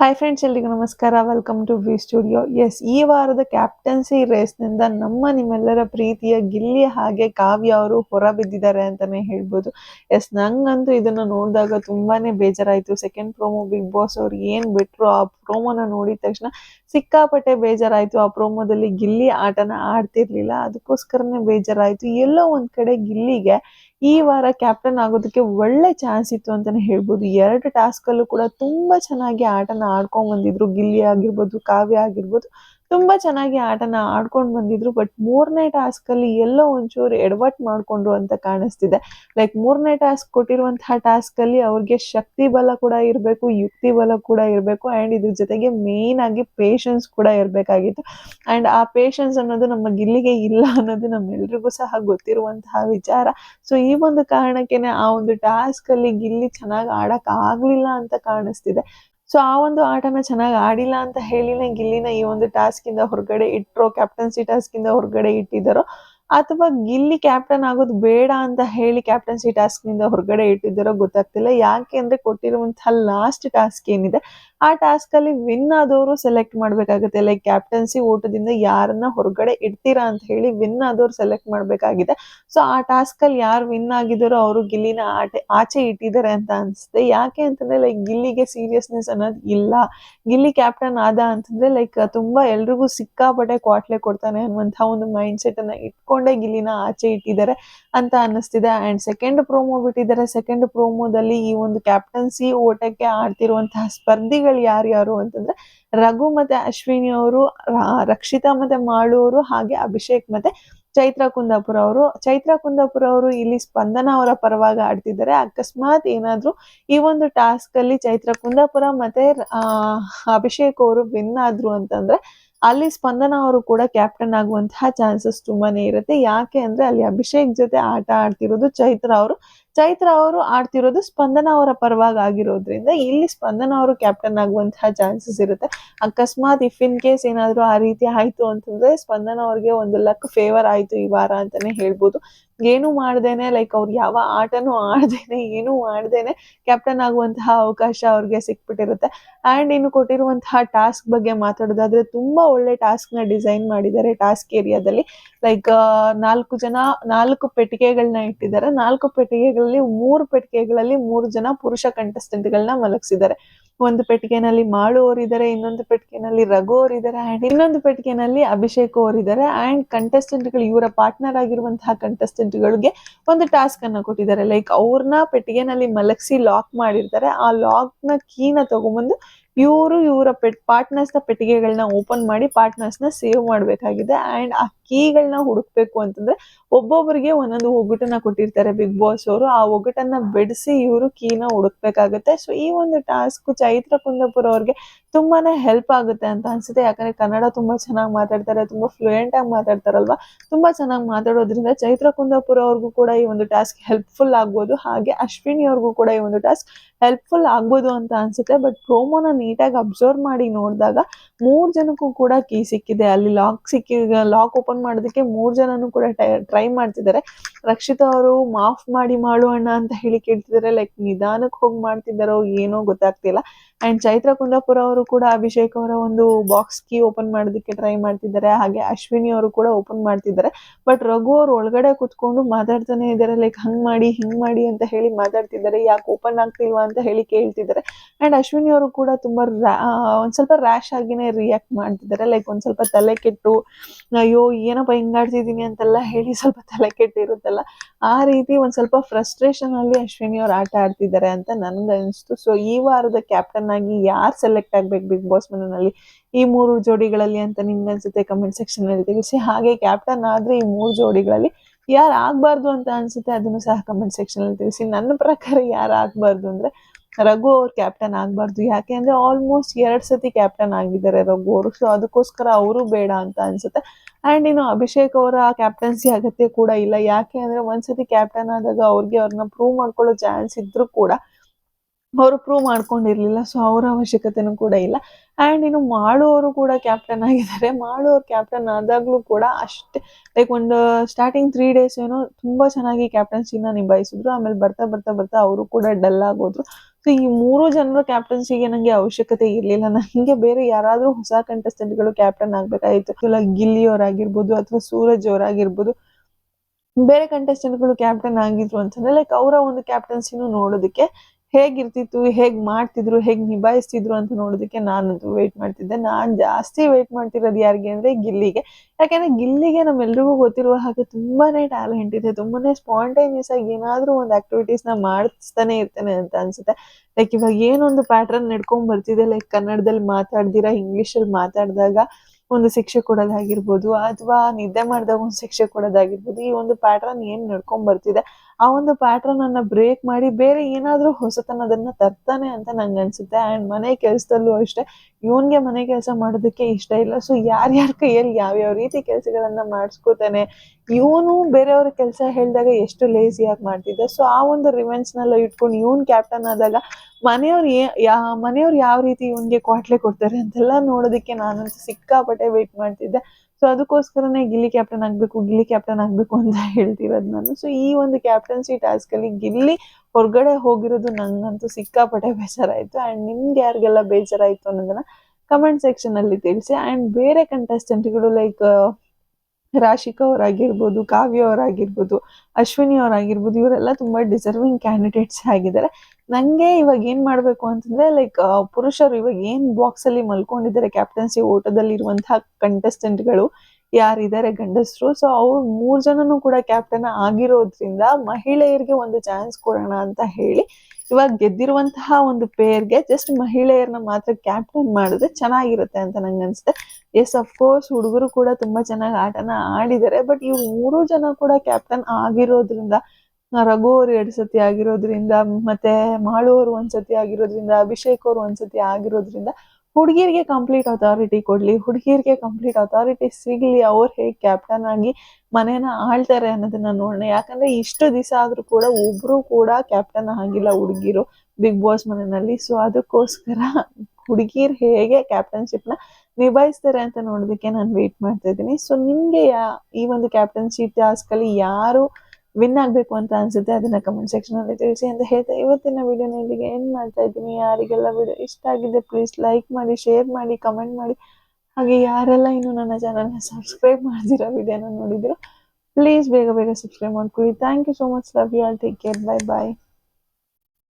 Hi friends ಎಲ್ರಿಗೂ ನಮಸ್ಕಾರ. Welcome to V studio S ಈ ವಾರದ ಕ್ಯಾಪ್ಟನ್ಸಿ ರೇಸ್ನಿಂದ ನಮ್ಮ ನಿಮ್ಮೆಲ್ಲರ ಪ್ರೀತಿಯ ಗಿಲ್ಲಿ ಹಾಗೆ ಕಾವ್ಯ ಅವರು ಹೊರಬಿದ್ದಿದ್ದಾರೆ ಅಂತಾನೆ ಹೇಳ್ಬೋದು. ಎಸ್ ನಂಗಂತೂ ಇದನ್ನ ನೋಡಿದಾಗ ತುಂಬಾನೇ ಬೇಜಾರಾಯಿತು. ಸೆಕೆಂಡ್ ಪ್ರೋಮೋ ಬಿಗ್ ಬಾಸ್ ಅವ್ರು ಏನ್ ಬಿಟ್ರು ಆ ಪ್ರೋಮೋನ ನೋಡಿದ ತಕ್ಷಣ ಸಿಕ್ಕಾಪಟ್ಟೆ ಬೇಜಾರಾಯಿತು. ಆ ಪ್ರೋಮೋದಲ್ಲಿ ಗಿಲ್ಲಿ ಆಟನ ಆಡ್ತಿರ್ಲಿಲ್ಲ. ಅದಕ್ಕೋಸ್ಕರನೇ ಬೇಜಾರಾಯಿತು. ಎಲ್ಲೋ ಒಂದ್ ಕಡೆ ಗಿಲ್ಲಿಗೆ ಈ ವಾರ ಕ್ಯಾಪ್ಟನ್ ಆಗೋದಕ್ಕೆ ಒಳ್ಳೆ ಚಾನ್ಸ್ ಇತ್ತು ಅಂತಾನೆ ಹೇಳ್ಬೋದು. ಎರಡು ಟಾಸ್ಕಲ್ಲೂ ಕೂಡ ತುಂಬಾ ಚೆನ್ನಾಗಿ ಆಟನ ಆಡ್ಕೊಂಡ್ ಬಂದಿದ್ರು. ಗಿಲ್ಲಿ ಆಗಿರ್ಬೋದು, ಕಾವ್ಯ ಆಗಿರ್ಬೋದು. ತುಂಬಾ ಚೆನ್ನಾಗಿ ಆಟನ ಆಡ್ಕೊಂಡು ಬಂದಿದ್ರು ಬಟ್ ಮೂರನೇ ಟಾಸ್ಕ್ ಅಲ್ಲಿ ಎಲ್ಲೋ ಒಂಚೂರು ಎಡವಟ್ ಮಾಡ್ಕೊಂಡ್ರು ಅಂತ ಕಾಣಿಸ್ತಿದೆ. ಲೈಕ್ ಮೂರನೇ ಟಾಸ್ಕ್ ಕೊಟ್ಟಿರುವಂತಹ ಟಾಸ್ಕ್ ಅಲ್ಲಿ ಅವ್ರಿಗೆ ಶಕ್ತಿ ಬಲ ಕೂಡ ಇರಬೇಕು, ಯುಕ್ತಿ ಬಲ ಕೂಡ ಇರಬೇಕು ಅಂಡ್ ಇದ್ರ ಜೊತೆಗೆ ಮೇನ್ ಆಗಿ ಪೇಷನ್ಸ್ ಕೂಡ ಇರಬೇಕಾಗಿತ್ತು. ಅಂಡ್ ಆ ಪೇಷನ್ಸ್ ಅನ್ನೋದು ನಮ್ಮ ಗಿಲ್ಲಿಗೆ ಇಲ್ಲ ಅನ್ನೋದು ನಮ್ಮೆಲ್ರಿಗೂ ಸಹ ಗೊತ್ತಿರುವಂತಹ ವಿಚಾರ. ಸೊ ಈ ಒಂದು ಕಾರಣಕ್ಕೆ ಆ ಒಂದು ಟಾಸ್ಕ್ ಅಲ್ಲಿ ಗಿಲ್ಲಿ ಚೆನ್ನಾಗಿ ಆಡಕ್ ಆಗ್ಲಿಲ್ಲ ಅಂತ ಕಾಣಿಸ್ತಿದೆ. ಸೊ ಆ ಒಂದು ಆಟನ ಚೆನ್ನಾಗಿ ಆಡಿಲ್ಲ ಅಂತ ಹೇಳಿನೇ ಗಿಲ್ಲಿನ ಈ ಒಂದು ಟಾಸ್ಕ್ ಇಂದ ಹೊರಗಡೆ ಇಟ್ರೋ ಕ್ಯಾಪ್ಟನ್ಸಿ ಟಾಸ್ಕ್ ಇಂದ ಹೊರಗಡೆ ಇಟ್ಟಿದ್ದಾರೋ ಅಥವಾ ಗಿಲ್ಲಿ ಕ್ಯಾಪ್ಟನ್ ಆಗೋದು ಬೇಡ ಅಂತ ಹೇಳಿ ಕ್ಯಾಪ್ಟನ್ಸಿ ಟಾಸ್ಕ್ನಿಂದ ಹೊರಗಡೆ ಇಟ್ಟಿದ್ದಾರೋ ಗೊತ್ತಾಗ್ತಿಲ್ಲ. ಯಾಕೆ ಅಂದ್ರೆ ಕೊಟ್ಟಿರುವಂತಹ ಲಾಸ್ಟ್ ಟಾಸ್ಕ್ ಏನಿದೆ, ಆ ಟಾಸ್ಕ್ ಅಲ್ಲಿ ವಿನ್ ಆದವರು ಸೆಲೆಕ್ಟ್ ಮಾಡ್ಬೇಕಾಗುತ್ತೆ. ಲೈಕ್ ಕ್ಯಾಪ್ಟನ್ಸಿ ಓಟದಿಂದ ಯಾರನ್ನ ಹೊರಗಡೆ ಇಡ್ತೀರಾ ಅಂತ ಹೇಳಿ ವಿನ್ ಆದವ್ರು ಸೆಲೆಕ್ಟ್ ಮಾಡ್ಬೇಕಾಗಿದೆ. ಸೊ ಆ ಟಾಸ್ಕ್ ಅಲ್ಲಿ ಯಾರು ವಿನ್ ಆಗಿದಾರೋ ಅವರು ಗಿಲ್ಲಿನ ಆಟೆ, ಆಚೆ ಇಟ್ಟಿದ್ದಾರೆ ಅಂತ ಅನ್ಸುತ್ತೆ. ಯಾಕೆ ಅಂತಂದ್ರೆ ಲೈಕ್ ಗಿಲ್ಲಿಗೆ ಸೀರಿಯಸ್ನೆಸ್ ಅನ್ನೋದು ಇಲ್ಲ. ಗಿಲ್ಲಿ ಕ್ಯಾಪ್ಟನ್ ಆದ ಅಂತಂದ್ರೆ ಲೈಕ್ ತುಂಬಾ ಎಲ್ರಿಗೂ ಸಿಕ್ಕಾಪಟ್ಟೆ ಕ್ವಾಟ್ಲೆ ಕೊಡ್ತಾನೆ ಅನ್ನುವಂತಹ ಒಂದು ಮೈಂಡ್ ಸೆಟ್ ಅನ್ನ ಇಟ್ಕೊಂಡೇ ಗಿಲ್ಲಿನ ಆಚೆ ಇಟ್ಟಿದ್ದಾರೆ ಅಂತ ಅನ್ನಿಸ್ತಿದೆ. ಅಂಡ್ ಸೆಕೆಂಡ್ ಪ್ರೋಮೋ ಬಿಟ್ಟಿದ್ದಾರೆ. ಸೆಕೆಂಡ್ ಪ್ರೋಮೋದಲ್ಲಿ ಈ ಒಂದು ಕ್ಯಾಪ್ಟನ್ಸಿ ಓಟಕ್ಕೆ ಆಡ್ತಿರುವಂತಹ ಸ್ಪರ್ಧಿಗಳು ಯಾರ್ಯಾರು ಅಂತಂದ್ರೆ ರಘು ಮತ್ತೆ ಅಶ್ವಿನಿ ಅವರು ರಕ್ಷಿತಾ ಮತ್ತೆ ಮಾಳುವರು ಹಾಗೆ ಅಭಿಷೇಕ್ ಮತ್ತೆ ಚೈತ್ರ ಕುಂದಾಪುರ ಅವರು. ಚೈತ್ರ ಕುಂದಾಪುರ ಅವರು ಇಲ್ಲಿ ಸ್ಪಂದನ ಅವರ ಪರವಾಗಿ ಆಡ್ತಿದ್ದಾರೆ. ಅಕಸ್ಮಾತ್ ಏನಾದ್ರು ಈ ಒಂದು ಟಾಸ್ಕ್ ಅಲ್ಲಿ ಚೈತ್ರ ಕುಂದಾಪುರ ಮತ್ತೆ ಅಭಿಷೇಕ್ ಅವರು ವಿನ್ ಆದ್ರು ಅಂತಂದ್ರೆ ಅಲ್ಲಿ ಸ್ಪಂದನ ಅವರು ಕೂಡ ಕ್ಯಾಪ್ಟನ್ ಆಗುವಂತಹ ಚಾನ್ಸಸ್ ತುಂಬಾನೇ ಇರುತ್ತೆ. ಯಾಕೆ ಅಂದ್ರೆ ಅಲ್ಲಿ ಅಭಿಷೇಕ್ ಜೊತೆ ಆಟ ಆಡ್ತಿರೋದು ಚೈತ್ರ ಅವರು. ಚೈತ್ರ ಅವರು ಆಡ್ತಿರೋದು ಸ್ಪಂದನ ಅವರ ಪರವಾಗಿ ಆಗಿರೋದ್ರಿಂದ ಇಲ್ಲಿ ಸ್ಪಂದನ ಅವರು ಕ್ಯಾಪ್ಟನ್ ಆಗುವಂತಹ ಚಾನ್ಸಸ್ ಇರುತ್ತೆ. ಅಕಸ್ಮಾತ್ ಇಫ್ ಇನ್ ಕೇಸ್ ಏನಾದ್ರು ಆ ರೀತಿ ಆಯ್ತು ಅಂತಂದ್ರೆ ಸ್ಪಂದನ ಅವ್ರಿಗೆ ಒಂದು ಲಕ್ ಫೇವರ್ ಆಯ್ತು ಈ ವಾರ ಅಂತಾನೆ ಹೇಳ್ಬೋದು. ಏನು ಮಾಡ್ದೇನೆ ಲೈಕ್ ಅವ್ರು ಯಾವ ಆಟನು ಆಡ್ದೇನೆ, ಏನು ಮಾಡ್ದೇನೆ ಕ್ಯಾಪ್ಟನ್ ಆಗುವಂತಹ ಅವಕಾಶ ಅವ್ರಿಗೆ ಸಿಕ್ಬಿಟ್ಟಿರುತ್ತೆ. ಅಂಡ್ ಇನ್ನು ಕೊಟ್ಟಿರುವಂತಹ ಟಾಸ್ಕ್ ಬಗ್ಗೆ ಮಾತಾಡೋದಾದ್ರೆ ತುಂಬಾ ಒಳ್ಳೆ ಟಾಸ್ಕ್ನ ಡಿಸೈನ್ ಮಾಡಿದ್ದಾರೆ ಟಾಸ್ಕ್ ಏರಿಯಾದಲ್ಲಿ ಲೈಕ್ ನಾಲ್ಕು ಜನ, ನಾಲ್ಕು ಪೆಟ್ಟಿಗೆಗಳನ್ನ ಇಟ್ಟಿದ್ದಾರೆ. ನಾಲ್ಕು ಪೆಟ್ಟಿಗೆಗಳಲ್ಲಿ ಮೂರು ಪೆಟ್ಟಿಗೆಗಳಲ್ಲಿ ಮೂರು ಜನ ಪುರುಷ ಕಂಟೆಸ್ಟೆಂಟ್ ಗಳನ್ನ ಮಲಗಿಸಿದ್ದಾರೆ. ಒಂದು ಪೆಟ್ಟಿಗೆನಲ್ಲಿ ಮಾಳು ಓರಿದ್ದಾರೆ ಇನ್ನೊಂದು ಪೆಟ್ಟಿಗೆನಲ್ಲಿ ರಘು ಓರಿದ್ದಾರೆ ಅಂಡ್ ಇನ್ನೊಂದು ಪೆಟ್ಟಿಗೆನಲ್ಲಿ ಅಭಿಷೇಕ್ ಅಂಡ್ ಕಂಟೆಸ್ಟೆಂಟ್ಗಳು ಇವರ ಪಾರ್ಟ್ನರ್ ಆಗಿರುವಂತಹ ಕಂಟೆಸ್ಟೆಂಟ್ ಗಳಿಗೆ ಒಂದು ಟಾಸ್ಕ್ ಅನ್ನ ಕೊಟ್ಟಿದ್ದಾರೆ. ಲೈಕ್ ಅವ್ರನ್ನ ಪೆಟ್ಟಿಗೆನಲ್ಲಿ ಮಲಗಿಸಿ ಲಾಕ್ ಮಾಡಿರ್ತಾರೆ. ಆ ಲಾಕ್ನ ಕೀನ ತಗೊಂಬಂದು ಇವರು ಇವರ ಪೆಟ್ ಪಾರ್ಟ್ನರ್ಸ್ನ ಪೆಟ್ಟಿಗೆಗಳನ್ನ ಓಪನ್ ಮಾಡಿ ಪಾರ್ಟ್ನರ್ಸ್ನ ಸೇವ್ ಮಾಡಬೇಕಾಗಿದೆ. ಅಂಡ್ ಆ ಕೀಗಳನ್ನ ಹುಡುಕ್ಬೇಕು ಅಂತಂದ್ರೆ ಒಬ್ಬೊಬ್ಬರಿಗೆ ಒಂದೊಂದು ಒಗ್ಗಟನ್ನ ಕೊಟ್ಟಿರ್ತಾರೆ ಬಿಗ್ ಬಾಸ್ ಅವರು. ಆ ಒಗ್ಗಟನ್ನ ಬಿಡಿಸಿ ಇವರು ಕೀನ ಹುಡುಕ್ಬೇಕಾಗುತ್ತೆ. ಸೊ ಈ ಒಂದು ಟಾಸ್ಕ್ ಚೈತ್ರ ಕುಂದಪುರ ಅವ್ರಿಗೆ ತುಂಬಾನೇ ಹೆಲ್ಪ್ ಆಗುತ್ತೆ ಅಂತ ಅನ್ಸುತ್ತೆ. ಯಾಕಂದ್ರೆ ಕನ್ನಡ ತುಂಬಾ ಚೆನ್ನಾಗಿ ಮಾತಾಡ್ತಾರೆ, ತುಂಬಾ ಫ್ಲೂಯೆಂಟ್ ಆಗಿ ಮಾತಾಡ್ತಾರಲ್ವಾ? ತುಂಬಾ ಚೆನ್ನಾಗಿ ಮಾತಾಡೋದ್ರಿಂದ ಚೈತ್ರ ಕುಂದಾಪುರ ಅವ್ರಿಗೂ ಕೂಡ ಈ ಒಂದು ಟಾಸ್ಕ್ ಹೆಲ್ಪ್ಫುಲ್ ಆಗ್ಬೋದು. ಹಾಗೆ ಅಶ್ವಿನಿ ಅವ್ರಿಗೂ ಕೂಡ ಈ ಒಂದು ಟಾಸ್ಕ್ ಹೆಲ್ಪ್ಫುಲ್ ಆಗ್ಬೋದು ಅಂತ ಅನ್ಸುತ್ತೆ. ಬಟ್ ಪ್ರೋಮೋನ ನೀಟಾಗಿ ಅಬ್ಸರ್ವ್ ಮಾಡಿ ನೋಡಿದಾಗ ಮೂರು ಜನಕ್ಕೂ ಕೂಡ ಕೀ ಸಿಕ್ಕಿದೆ. ಅಲ್ಲಿ ಲಾಕ್ ಸಿಕ್ಕಿ ಲಾಕ್ ಓಪನ್ ಮಾಡೋದಕ್ಕೆ ಮೂರು ಜನನು ಕೂಡ ಟ್ರೈ ಮಾಡ್ತಿದ್ದಾರೆ. ರಕ್ಷಿತಾ ಅವರು ಮಾಫ್ ಮಾಡಿ ಮಾಡು ಅಣ್ಣ ಅಂತ ಹೇಳಿ ಕೇಳ್ತಿದ್ದಾರೆ ಲೈಕ್ ನಿಧಾನಕ್ಕೆ ಹೋಗಿ ಮಾಡ್ತಿದ್ದಾರೋ ಏನೋ ಗೊತ್ತಾಗ್ತಿಲ್ಲ. ಅಂಡ್ ಚೈತ್ರ ಕುಂದಾಪುರ ಅವರು ಕೂಡ ಅಭಿಷೇಕ್ ಅವರ ಒಂದು ಬಾಕ್ಸ್ ಕೀ ಓಪನ್ ಮಾಡೋದಕ್ಕೆ ಟ್ರೈ ಮಾಡ್ತಿದ್ದಾರೆ. ಹಾಗೆ ಅಶ್ವಿನಿ ಅವರು ಕೂಡ ಓಪನ್ ಮಾಡ್ತಿದ್ದಾರೆ. ಬಟ್ ರಘು ಅವರು ಒಳಗಡೆ ಕುತ್ಕೊಂಡು ಮಾತಾಡ್ತಾನೆ ಇದ್ದಾರೆ ಲೈಕ್ ಹಂಗ್ ಮಾಡಿ, ಹಿಂಗ್ ಮಾಡಿ ಅಂತ ಹೇಳಿ ಮಾತಾಡ್ತಿದ್ದಾರೆ. ಯಾಕೆ ಓಪನ್ ಆಗ್ತಿಲ್ವಾ ಅಂತ ಹೇಳಿ ಕೇಳ್ತಿದ್ದಾರೆ. ಅಂಡ್ ಅಶ್ವಿನಿ ಅವರು ಕೂಡ ತುಂಬಾ ಒಂದ್ ಸ್ವಲ್ಪ ರ್ಯಾಶ್ ಆಗಿನೇ ರಿಯಾಕ್ಟ್ ಮಾಡ್ತಿದ್ದಾರೆ. ಲೈಕ್ ಒಂದ್ ಸ್ವಲ್ಪ ತಲೆ ಕೆಟ್ಟು, ಅಯ್ಯೋ, ಏನಪ್ಪ ಹಿಂಗಾಡ್ತಿದೀನಿ ಅಂತೆಲ್ಲ ಹೇಳಿ ಸ್ವಲ್ಪ ತಲೆ ಕೆಟ್ಟಿರುತ್ತಲ್ಲ. ಆ ರೀತಿ ಒಂದ್ ಸ್ವಲ್ಪ ಫ್ರಸ್ಟ್ರೇಷನ್ ಅಲ್ಲಿ ಅಶ್ವಿನಿ ಅವ್ರು ಆಟ ಆಡ್ತಿದ್ದಾರೆ ಅಂತ ನನ್ಗೆ ಅನಿಸ್ತು. ಸೊ ಈ ವಾರದ ಕ್ಯಾಪ್ಟನ್ ಆಗಿ ಯಾರು ಸೆಲೆಕ್ಟ್ ಆಗ್ಬೇಕು ಬಿಗ್ ಬಾಸ್ ಮನೆಯಲ್ಲಿ? ಈ ಮೂರು ಜೋಡಿಗಳಲ್ಲಿ ಅಂತ ನಿಮ್ಗೆ ಅನ್ಸುತ್ತೆ ಕಮೆಂಟ್ ಸೆಕ್ಷನ್ ಅಲ್ಲಿ ತಿಳಿಸಿ. ಹಾಗೆ ಕ್ಯಾಪ್ಟನ್ ಆದ್ರೆ ಈ ಮೂರು ಜೋಡಿಗಳಲ್ಲಿ ಯಾರು ಆಗ್ಬಾರ್ದು ಅಂತ ಅನ್ಸುತ್ತೆ ಅದನ್ನು ಸಹ ಕಮೆಂಟ್ ಸೆಕ್ಷನ್ ಅಲ್ಲಿ ತಿಳಿಸಿ. ನನ್ನ ಪ್ರಕಾರ ಯಾರು ಆಗ್ಬಾರ್ದು ಅಂದ್ರೆ ರಘು ಅವ್ರು ಕ್ಯಾಪ್ಟನ್ ಆಗ್ಬಾರ್ದು. ಯಾಕೆ ಅಂದ್ರೆ ಆಲ್ಮೋಸ್ಟ್ ಎರಡ್ ಸತಿ ಕ್ಯಾಪ್ಟನ್ ಆಗಿದ್ದಾರೆ ರಘು ಅವರು. ಸೊ ಅದಕ್ಕೋಸ್ಕರ ಅವರು ಬೇಡ ಅಂತ ಅನ್ಸುತ್ತೆ. ಅಂಡ್ ಇನ್ನು ಅಭಿಷೇಕ್ ಅವರ ಕ್ಯಾಪ್ಟನ್ಸಿ ಅಗತ್ಯ ಕೂಡ ಇಲ್ಲ. ಯಾಕೆ ಅಂದ್ರೆ ಒಂದ್ಸತಿ ಕ್ಯಾಪ್ಟನ್ ಆದಾಗ ಅವ್ರಿಗೆ ಅವ್ರನ್ನ ಪ್ರೂವ್ ಮಾಡ್ಕೊಳ್ಳೋ ಚಾನ್ಸ್ ಇದ್ರು ಕೂಡ ಅವರು ಪ್ರೂವ್ ಮಾಡ್ಕೊಂಡಿರ್ಲಿಲ್ಲ ಸೊ ಅವರ ಅವಶ್ಯಕತೆನೂ ಕೂಡ ಇಲ್ಲ. ಆ್ಯಂಡ್ ಇನ್ನು ಮಾಡುವವರು ಕೂಡ ಕ್ಯಾಪ್ಟನ್ ಆಗಿದ್ದಾರೆ. ಮಾಡುವವರು ಕ್ಯಾಪ್ಟನ್ ಆದಾಗಲೂ ಕೂಡ ಅಷ್ಟೇ. ಲೈಕ್ ಒಂದು ಸ್ಟಾರ್ಟಿಂಗ್ ತ್ರೀ ಡೇಸ್ ಏನೋ ತುಂಬ ಚೆನ್ನಾಗಿ ಕ್ಯಾಪ್ಟನ್ಸಿನ ನಿಭಾಯಿಸಿದ್ರು. ಆಮೇಲೆ ಬರ್ತಾ ಬರ್ತಾ ಬರ್ತಾ ಅವರು ಕೂಡ ಡಲ್ ಆಗೋದ್ರು. ಸೊ ಈ ಮೂರು ಜನರ ಕ್ಯಾಪ್ಟನ್ಸಿಗೆ ನನಗೆ ಅವಶ್ಯಕತೆ ಇರಲಿಲ್ಲ. ನನಗೆ ಬೇರೆ ಯಾರಾದರೂ ಹೊಸ ಕಂಟೆಸ್ಟೆಂಟ್ಗಳು ಕ್ಯಾಪ್ಟನ್ ಆಗಬೇಕಾಗಿತ್ತು. ಇಲ್ಲ ಗಿಲ್ಲಿ ಅವರಾಗಿರ್ಬೋದು ಅಥವಾ ಸೂರಜ್ ಅವರಾಗಿರ್ಬೋದು. ಬೇರೆ ಕಂಟೆಸ್ಟೆಂಟ್ಗಳು ಕ್ಯಾಪ್ಟನ್ ಆಗಿದ್ರು ಅಂತಂದ್ರೆ ಲೈಕ್ ಅವರ ಒಂದು ಕ್ಯಾಪ್ಟನ್ಸಿನೂ ನೋಡೋದಕ್ಕೆ ಹೇಗಿರ್ತಿತ್ತು, ಹೇಗ್ ಮಾಡ್ತಿದ್ರು, ಹೇಗ್ ನಿಭಾಯಿಸ್ತಿದ್ರು ಅಂತ ನೋಡೋದಕ್ಕೆ ನಾನಂತೂ ವೇಟ್ ಮಾಡ್ತಿದ್ದೆ. ನಾನ್ ಜಾಸ್ತಿ ವೇಟ್ ಮಾಡ್ತಿರೋದು ಯಾರಿಗೆ ಅಂದ್ರೆ ಗಿಲ್ಲಿಗೆ. ಯಾಕಂದ್ರೆ ಗಿಲ್ಲಿಗೆ ನಮ್ಮೆಲ್ರಿಗೂ ಗೊತ್ತಿರುವ ಹಾಗೆ ತುಂಬಾನೇ ಟ್ಯಾಲೆಂಟ್ ಇದೆ, ತುಂಬಾನೇ ಸ್ಪಾಂಟೇನಿಯಸ್ ಆಗಿ ಏನಾದ್ರು ಒಂದು ಆಕ್ಟಿವಿಟೀಸ್ನ ಮಾಡಿಸ್ತಾನೆ ಇರ್ತಾನೆ ಅಂತ ಅನ್ಸುತ್ತೆ. ಲೈಕ್ ಇವಾಗ ಏನೊಂದು ಪ್ಯಾಟ್ರನ್ ನಡ್ಕೊಂಡ್ ಬರ್ತಿದೆ ಲೈಕ್ ಕನ್ನಡದಲ್ಲಿ ಮಾತಾಡ್ದಿರಾ ಇಂಗ್ಲಿಷ್ ಅಲ್ಲಿ ಮಾತಾಡಿದಾಗ ಒಂದು ಶಿಕ್ಷೆ ಕೊಡೋದಾಗಿರ್ಬೋದು, ಅಥವಾ ನಿದ್ದೆ ಮಾಡಿದಾಗ ಒಂದು ಶಿಕ್ಷೆ ಕೊಡೋದಾಗಿರ್ಬೋದು, ಈ ಒಂದು ಪ್ಯಾಟ್ರನ್ ಏನ್ ನಡ್ಕೊಂಡ್ ಬರ್ತಿದೆ ಆ ಒಂದು ಪ್ಯಾಟರ್ನ್ ಅನ್ನ ಬ್ರೇಕ್ ಮಾಡಿ ಬೇರೆ ಏನಾದ್ರೂ ಹೊಸತನದನ್ನ ತರ್ತಾನೆ ಅಂತ ನಂಗೆ ಅನ್ಸುತ್ತೆ. ಅಂಡ್ ಮನೆ ಕೆಲ್ಸದಲ್ಲೂ ಅಷ್ಟೇ, ಇವನ್ಗೆ ಮನೆ ಕೆಲಸ ಮಾಡೋದಕ್ಕೆ ಇಷ್ಟ ಇಲ್ಲ. ಸೊ ಯಾರ್ಯಾರ ಕೈಯಲ್ಲಿ ಯಾವ್ಯಾವ ರೀತಿ ಕೆಲಸಗಳನ್ನ ಮಾಡಿಸ್ಕೋತಾನೆ, ಇವನು ಬೇರೆಯವ್ರ ಕೆಲಸ ಹೇಳಿದಾಗ ಎಷ್ಟು ಲೇಸಿಯಾಗಿ ಮಾಡ್ತಿದ್ದೆ. ಸೊ ಆ ಒಂದು ರಿವೆನ್ಸ್ನೆಲ್ಲ ಇಟ್ಕೊಂಡು ಇವನ್ ಕ್ಯಾಪ್ಟನ್ ಆದಾಗ ಮನೆಯವ್ರು ಏ, ಯಾ, ಮನೆಯವ್ರು ಯಾವ ರೀತಿ ಇವನ್ಗೆ ಕ್ವಾಟ್ಲೆ ಕೊಡ್ತಾರೆ ಅಂತೆಲ್ಲ ನೋಡೋದಕ್ಕೆ ನಾನಂತೂ ಸಿಕ್ಕಾಪಟ್ಟೆ ವೇಟ್ ಮಾಡ್ತಿದ್ದೆ. ಸೊ ಅದಕ್ಕೋಸ್ಕರನೇ ಗಿಲ್ಲಿ ಕ್ಯಾಪ್ಟನ್ ಆಗ್ಬೇಕು, ಗಿಲ್ಲಿ ಕ್ಯಾಪ್ಟನ್ ಆಗ್ಬೇಕು ಅಂತ ಹೇಳ್ತಿರೋದು ನಾನು. ಸೊ ಈ ಒಂದು ಕ್ಯಾಪ್ಟನ್ಸಿ ಟಾಸ್ಕ್ ಅಲ್ಲಿ ಗಿಲ್ಲಿ ಹೊರಗಡೆ ಹೋಗಿರೋದು ನಂಗಂತೂ ಸಿಕ್ಕಾಪಟ್ಟೆ ಬೇಜಾರಾಯ್ತು. ಅಂಡ್ ನಿಮ್ಗೆ ಯಾರಿಗೆಲ್ಲ ಬೇಜಾರಾಯ್ತು ಅನ್ನೋದನ್ನ ಕಮೆಂಟ್ ಸೆಕ್ಷನ್ ಅಲ್ಲಿ ತಿಳಿಸಿ. ಅಂಡ್ ಬೇರೆ ಕಂಟೆಸ್ಟೆಂಟ್ಗಳು ಲೈಕ್ ರಾಶಿಕಾ ಅವರಾಗಿರ್ಬೋದು, ಕಾವ್ಯ ಅವರಾಗಿರ್ಬೋದು, ಅಶ್ವಿನಿ ಅವರಾಗಿರ್ಬೋದು, ಇವರೆಲ್ಲ ತುಂಬಾ ಡಿಸರ್ವಿಂಗ್ ಕ್ಯಾಂಡಿಡೇಟ್ಸ್ ಆಗಿದ್ದಾರೆ. ನಂಗೆ ಇವಾಗ ಏನ್ ಮಾಡ್ಬೇಕು ಅಂತಂದ್ರೆ ಲೈಕ್ ಪುರುಷರು ಇವಾಗ ಏನ್ ಬಾಕ್ಸ್ ಅಲ್ಲಿ ಮಲ್ಕೊಂಡಿದ್ದಾರೆ ಕ್ಯಾಪ್ಟನ್ಸಿ ಓಟದಲ್ಲಿ ಇರುವಂತಹ ಕಂಟೆಸ್ಟೆಂಟ್ಗಳು ಯಾರಿದ್ದಾರೆ, ಗಂಡಸರು. ಸೊ ಅವ್ರು ಮೂರ್ ಜನನು ಕೂಡ ಕ್ಯಾಪ್ಟನ್ ಆಗಿರೋದ್ರಿಂದ ಮಹಿಳೆಯರಿಗೆ ಒಂದು ಚಾನ್ಸ್ ಕೊಡೋಣ ಅಂತ ಹೇಳಿ ಇವಾಗ ಗೆದ್ದಿರುವಂತಹ ಒಂದು ಪೇರ್ಗೆ ಜಸ್ಟ್ ಮಹಿಳೆಯರನ್ನ ಮಾತ್ರ ಕ್ಯಾಪ್ಟನ್ ಮಾಡಿದ್ರೆ ಚೆನ್ನಾಗಿರುತ್ತೆ ಅಂತ ನಂಗೆ ಅನ್ಸುತ್ತೆ. ಎಸ್ ಅಫ್ಕೋರ್ಸ್ ಹುಡುಗರು ಕೂಡ ತುಂಬಾ ಚೆನ್ನಾಗಿ ಆಟನ ಆಡಿದ್ದಾರೆ ಬಟ್ ಇವ್ರು ಮೂರು ಜನ ಕೂಡ ಕ್ಯಾಪ್ಟನ್ ಆಗಿರೋದ್ರಿಂದ ರಘು ಅವ್ರು ಎರಡ್ ಸತಿ ಆಗಿರೋದ್ರಿಂದ, ಮತ್ತೆ ಮಾಳುವರು ಒಂದ್ಸತಿ ಆಗಿರೋದ್ರಿಂದ ಅಭಿಷೇಕ್ ಅವ್ರು ಒಂದ್ಸತಿ ಆಗಿರೋದ್ರಿಂದ ಹುಡುಗಿರಿಗೆ ಕಂಪ್ಲೀಟ್ ಅಥಾರಿಟಿ ಕೊಡ್ಲಿ. ಹುಡುಗಿರಿಗೆ ಕಂಪ್ಲೀಟ್ ಅಥಾರಿಟಿ ಸಿಗ್ಲಿ. ಅವ್ರು ಹೇಗೆ ಕ್ಯಾಪ್ಟನ್ ಆಗಿ ಮನೇನ ಆಳ್ತಾರೆ ಅನ್ನೋದನ್ನ ನೋಡೋಣ ಯಾಕಂದ್ರೆ ಇಷ್ಟು ದಿವಸ ಆದ್ರೂ ಕೂಡ ಒಬ್ರು ಕೂಡ ಕ್ಯಾಪ್ಟನ್ ಆಗಿಲ್ಲ ಹುಡುಗಿರು ಬಿಗ್ ಬಾಸ್ ಮನೆಯಲ್ಲಿ. ಸೊ ಅದಕ್ಕೋಸ್ಕರ ಹುಡುಗಿರ್ ಹೇಗೆ ಕ್ಯಾಪ್ಟನ್ಶಿಪ್ನ ನಿಭಾಯಿಸ್ತಾರೆ ಅಂತ ನೋಡೋದಕ್ಕೆ ನಾನು ವೇಟ್ ಮಾಡ್ತಾ ಇದ್ದೀನಿ. ಸೊ ನಿಮ್ಗೆ ಈ ಒಂದು ಕ್ಯಾಪ್ಟನ್ಶಿಪ್ ಟಾಸ್ಕ್ ಅಲ್ಲಿ ಯಾರು ವಿನ್ ಆಗ್ಬೇಕು ಅಂತ ಅನ್ಸುತ್ತೆ, ಅದನ್ನ ಕಮೆಂಟ್ ಸೆಕ್ಷನ್ ಅಲ್ಲಿ ತಿಳಿಸಿ ಅಂತ ಹೇಳ್ತಾ ಇವತ್ತಿನ ವಿಡಿಯೋನ ಇಲ್ಲಿಗೆ ಏನ್ ಮಾಡ್ತಾ ಇದ್ದೀನಿ. ಯಾರಿಗೆಲ್ಲ ವಿಡಿಯೋ ಇಷ್ಟ ಆಗಿದೆ ಪ್ಲೀಸ್ ಲೈಕ್ ಮಾಡಿ ಶೇರ್ ಮಾಡಿ ಕಮೆಂಟ್ ಮಾಡಿ. ಹಾಗೆ ಯಾರೆಲ್ಲ ಇನ್ನು ನನ್ನ ಚಾನಲ್ನ ಸಬ್ಸ್ಕ್ರೈಬ್ ಮಾಡ್ದಿರೋ ವಿಡಿಯೋನ ನೋಡಿದ್ರು ಪ್ಲೀಸ್ ಬೇಗ ಬೇಗ ಸಬ್ಸ್ಕ್ರೈಬ್ ಮಾಡ್ಕೊಳ್ಳಿ. Thank you so much love you all take care bye bye